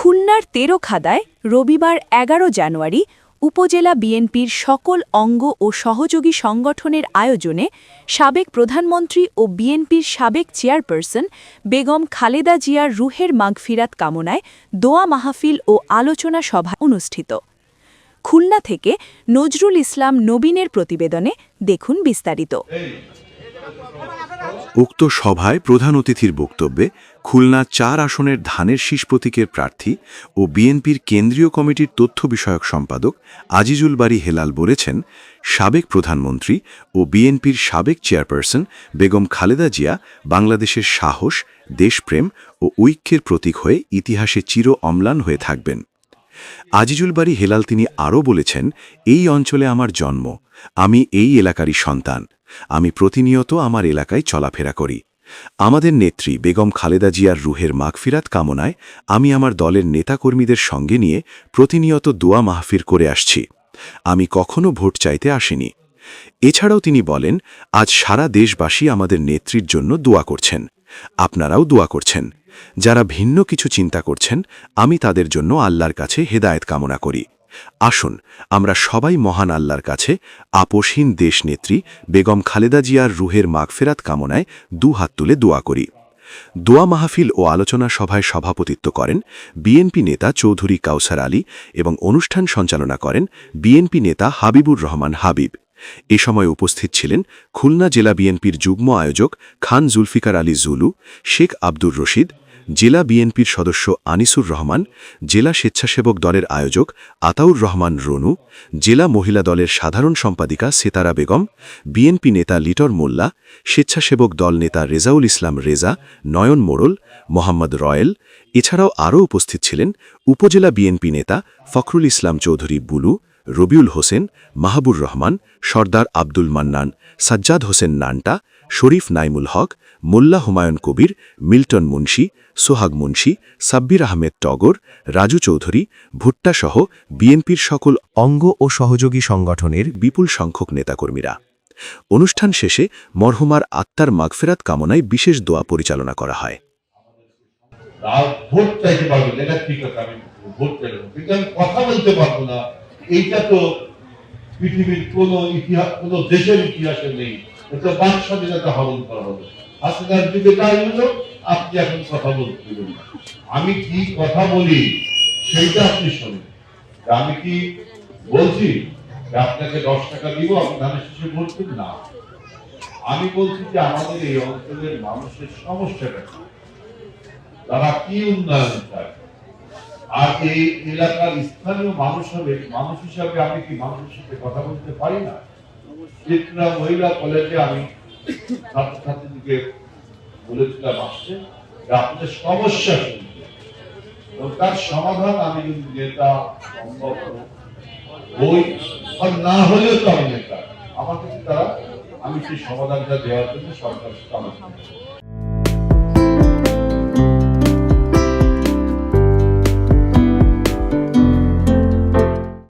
খুলনার তেরোখাদায় রবিবার এগারো জানুয়ারি উপজেলা বিএনপির সকল অঙ্গ ও সহযোগী সংগঠনের আয়োজনে সাবেক প্রধানমন্ত্রী ও বিএনপির সাবেক চেয়ারপারসন বেগম খালেদা জিয়ার রুহের মাগফিরাত কামনায় দোয়া মাহফিল ও আলোচনা সভা অনুষ্ঠিত। খুলনা থেকে নজরুল ইসলাম নবীনের প্রতিবেদনে দেখুন বিস্তারিত। উক্ত সভায় প্রধান অতিথির বক্তব্যে খুলনা চার আসনের ধানের শীষ প্রতীকের প্রার্থী ও বিএনপির কেন্দ্রীয় কমিটির তথ্য বিষয়ক সম্পাদক আজিজুল বাড়ি হেলাল বলেছেন, সাবেক প্রধানমন্ত্রী ও বিএনপির সাবেক চেয়ারপারসন বেগম খালেদা জিয়া বাংলাদেশের সাহস, দেশপ্রেম ও ঐক্যের প্রতীক হয়ে ইতিহাসে চির অম্লান হয়ে থাকবেন। আজিজুল বাড়ি হেলাল তিনি আরও বলেছেন, এই অঞ্চলে আমার জন্ম। আমি এই এলাকারই সন্তান। আমি প্রতিনিয়ত আমার এলাকায় চলাফেরা করি। আমাদের নেত্রী বেগম খালেদা জিয়ার রুহের মাগফিরাত কামনায় আমি আমার দলের নেতাকর্মীদের সঙ্গে নিয়ে প্রতিনিয়ত দোয়া মাহফির করে আসছি। আমি কখনো ভোট চাইতে আসিনি। এছাড়াও তিনি বলেন, আজ সারা দেশবাসী আমাদের নেত্রীর জন্য দোয়া করছেন। আপনারাও দোয়া করছেন। যারা ভিন্ন কিছু চিন্তা করছেন, আমি তাদের জন্য আল্লাহর কাছে হেদায়েত কামনা করি। আসুন, আমরা সবাই মহান আল্লাহর কাছে আপোষহীন দেশনেত্রী বেগম খালেদা জিয়ার রুহের মাগফেরাত কামনায় দু হাত তুলে দোয়া করি। দোয়া মাহফিল ও আলোচনা সভায় সভাপতিত্ব করেন বিএনপি নেতা চৌধুরী কাউসার আলী এবং অনুষ্ঠান সঞ্চালনা করেন বিএনপি নেতা হাবিবুর রহমান হাবিব। এ সময় উপস্থিত ছিলেন খুলনা জেলা বিএনপির যুগ্ম আয়োজক খান জুলফিকার আলী জুলু, শেখ আব্দুর রশিদ, জেলা বিএনপির সদস্য আনিসুর রহমান, জেলা স্বেচ্ছাসেবক দলের আয়োজক আতাউর রহমান রনু, জেলা মহিলা দলের সাধারণ সম্পাদিকা সেতারা বেগম, বিএনপি নেতা লিটর মোল্লা, স্বেচ্ছাসেবক দল নেতা রেজাউল ইসলাম রেজা, নয়ন মোড়ল, মোহাম্মদ রয়েল, এছাড়াও আরও উপস্থিত ছিলেন উপজেলা বিএনপি নেতা ফখরুল ইসলাম চৌধুরী বুলু রবিউল হোসেন মাহবুর রহমান সর্দার আব্দুল মান্নান সাজ্জাদ হোসেন নান্টা শরীফ নাইমুল হক মোল্লা হুমায়ুন কবির মিল্টন মুন্সি সোহাগ মুন্সি সাব্বির আহমেদ টগর রাজু চৌধুরী ভুট্টাসহ বিএনপির সকল অঙ্গ ও সহযোগী সংগঠনের বিপুল সংখ্যক নেতাকর্মীরা। অনুষ্ঠান শেষে মরহুমার আত্মার মাগফেরাত কামনায় বিশেষ দোয়া পরিচালনা করা হয়। ভোট চাইতে পারব না, এটা ঠিক আছে আমি ভোট কথা বলতে পারব না। এইটা তো পৃথিবীর কোন ইতিহাস কোন দেশের ইতিহাসে নেই। এটা বাক স্বাধীনতা হরণ করা হবে। হাসিনার যুগে তাই হলো আপনি এখন কথা বলতে দেবেন আমি কি কথা বলি, সেইটা আপনি শোনেন। আমি কি বলছি আপনাকে দশ টাকা দিব আপনি ধানের শেষে না। আমি বলছি যে আমাদের এই অঞ্চলের মানুষের সমস্যাটা তারা কি উন্নয়ন চায়? আর এই এলাকার স্থানীয় মানুষ হবে, মানুষ হিসাবে আমি কি মানুষের সাথে কথা বলতে পারি না? চিত্রা মহিলা কলেজে আমি ছাত্রছাত্রীদেরকে বলেছিলাম আসছে আপনাদের সমস্যা তার সমাধান আমি যদি নেতা, সম্ভব হই আর না হলেও তো আমি নেতা। আমার কাছে তারা, আমি সেই সমাধানটা দেওয়ার জন্য সরকার করছে।